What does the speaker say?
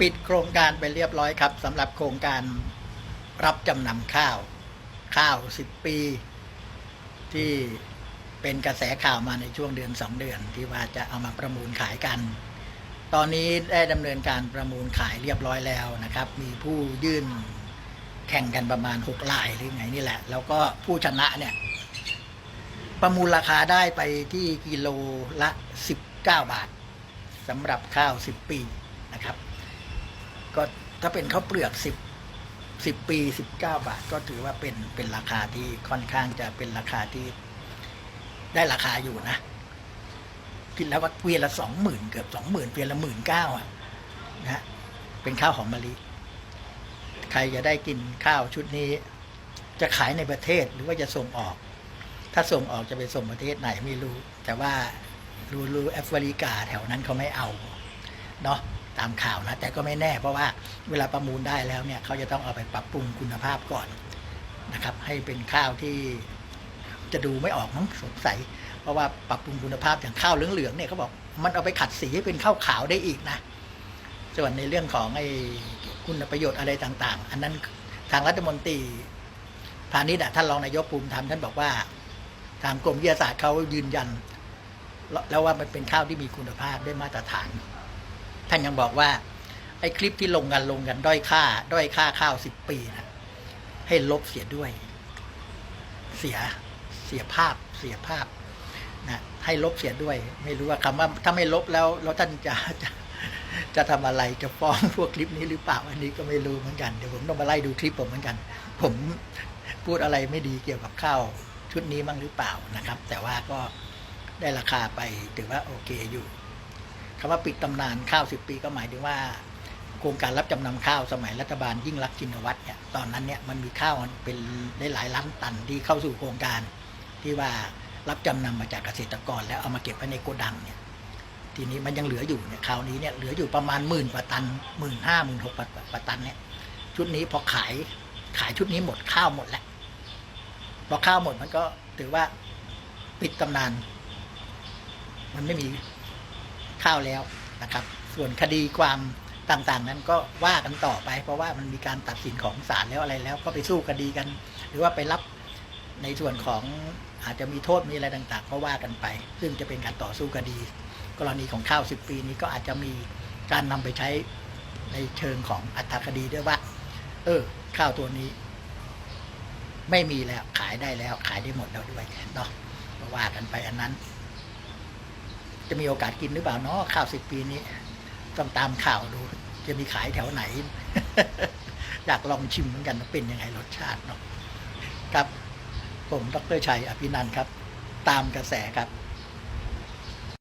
ปิดโครงการไปเรียบร้อยครับสำหรับโครงการรับจำนำข้าว ข้าว 10 ปี ที่เป็นกระแสข่าวมาในช่วงเดือน 2 เดือน ที่ว่าจะเอามาประมูลขายกัน ตอนนี้ได้ดำเนินการประมูลขายเรียบร้อยแล้วนะครับ มีผู้ยื่นแข่งกันประมาณ 6 ลายหรือไงนี่แหละ แล้วก็ผู้ชนะเนี่ย ประมูลราคาได้ไปที่กิโลละ 19 บาทสำหรับข้าว 10 ปีนะครับ ก็ถ้าเป็นข้าวเปลือก10 10ปี19บเก้าบาท ก็ถือว่าเป็นเป็นราคาที่ค่อนข้างจะเป็นราคาที่ได้ราคาอยู่นะคิดแล้วว่าเวียนละสองหมื่นเกือบสองหมื่นเวียนละหมื่นเก้าอะนะฮะเป็นข้าวหอมมะลิใครจะได้กินข้าวชุดนี้ จะขายในประเทศหรือว่าจะส่งออก ถ้าส่งออกจะไปส่งประเทศไหนไม่รู้ แต่ว่ารู้รู้แอฟริกาแถวนั้นเขาไม่เอา เนาะ ตามข่าวนะ แต่ก็ไม่แน่เพราะว่าเวลาประมูลได้แล้วเนี่ยเขาจะต้องเอาไปปรับปรุงคุณภาพก่อนนะครับ ให้เป็นข้าวที่จะดูไม่ออกมั้งสงสัย เพราะว่าปรับปรุงคุณภาพอย่างข้าวเหลืองๆเนี่ยเขาบอกมันเอาไปขัดสีให้เป็นข้าวขาวได้อีกนะ ส่วนในเรื่องของไอ้คุณประโยชน์อะไรต่าง ๆ อันนั้นทางรัฐมนตรีพาณิชย์อะท่านรองนายกภูมิธรรมท่านบอกว่า ทางกรมวิทยาศาสตร์เขายืนยัน แล้วว่ามันเป็นข้าวที่มีคุณภาพได้มาตรฐาน ท่านยังบอกว่า ไอ้คลิปที่ลงกันลงกันด้อยค่า ด้อยค่าข้าวสิบปีนะให้ลบเสียด้วย เสียเสียภาพเสียภาพนะให้ลบเสียด้วย ไม่รู้ว่าคำว่าถ้าไม่ลบแล้วแล้วท่านจะจะจะทำอะไรจะฟ้องพวกคลิปนี้หรือเปล่าอันนี้ก็ไม่รู้เหมือนกันเดี๋ยวผมต้องมาไล่ดูคลิปผมเหมือนกัน ผมพูดอะไรไม่ดีเกี่ยวกับข้าวชุดนี้บ้างหรือเปล่านะครับ แต่ว่าก็ได้ราคาไปถือว่าโอเคอยู่ คำว่าปิดตำนานข้าวสิบปีก็หมายถึงว่า โครงการรับจำนำข้าวสมัยรัฐบาลยิ่งรักชินวัตรเนี่ยตอนนั้นเนี่ยมันมีข้าวเป็นได้หลายล้านตันที่เข้าสู่โครงการ ที่ว่ารับจำนำมาจากเกษตรกร แล้วเอามาเก็บไว้ในโกดังเนี่ยทีนี้มันยังเหลืออยู่เนี่ยคราวนี้เนี่ยเหลืออยู่ประมาณหมื่นกว่าตันหมื่นห้าหมื่นหกกว่าตันเนี่ยชุดนี้พอขายขายชุดนี้หมดข้าวหมดแล้วพอข้าวหมดมันก็ถือว่าปิดตำนาน มันไม่มี ข้าวแล้วนะครับ ส่วนคดีความต่างๆ นั้นก็ว่ากันต่อไป เพราะว่ามันมีการตัดสินของศาลแล้วอะไรแล้ว ก็ไปสู้คดีกัน หรือว่าไปรับในส่วนของอาจจะมีโทษมีอะไรต่างๆ ก็ว่ากันไป ซึ่งจะเป็นการต่อสู้คดี กรณีของข้าวสิบปีนี้ก็อาจจะมีการนำไปใช้ในเชิงของอัตราคดีด้วยว่า เออ ข้าวตัวนี้ ไม่มีแล้วขายได้แล้วขายได้หมดแล้วด้วยเนาะว่ากันไปอันนั้น จะมีโอกาสกินหรือเปล่าเนาะข้าวสิบปีนี้ ต้องตามข่าวดู จะมีขายแถวไหน อยากลองชิมเหมือนกันเป็นยังไงรสชาติเนาะครับ ผมดรชัยอภินันท์ครับ ตามกระแสครับ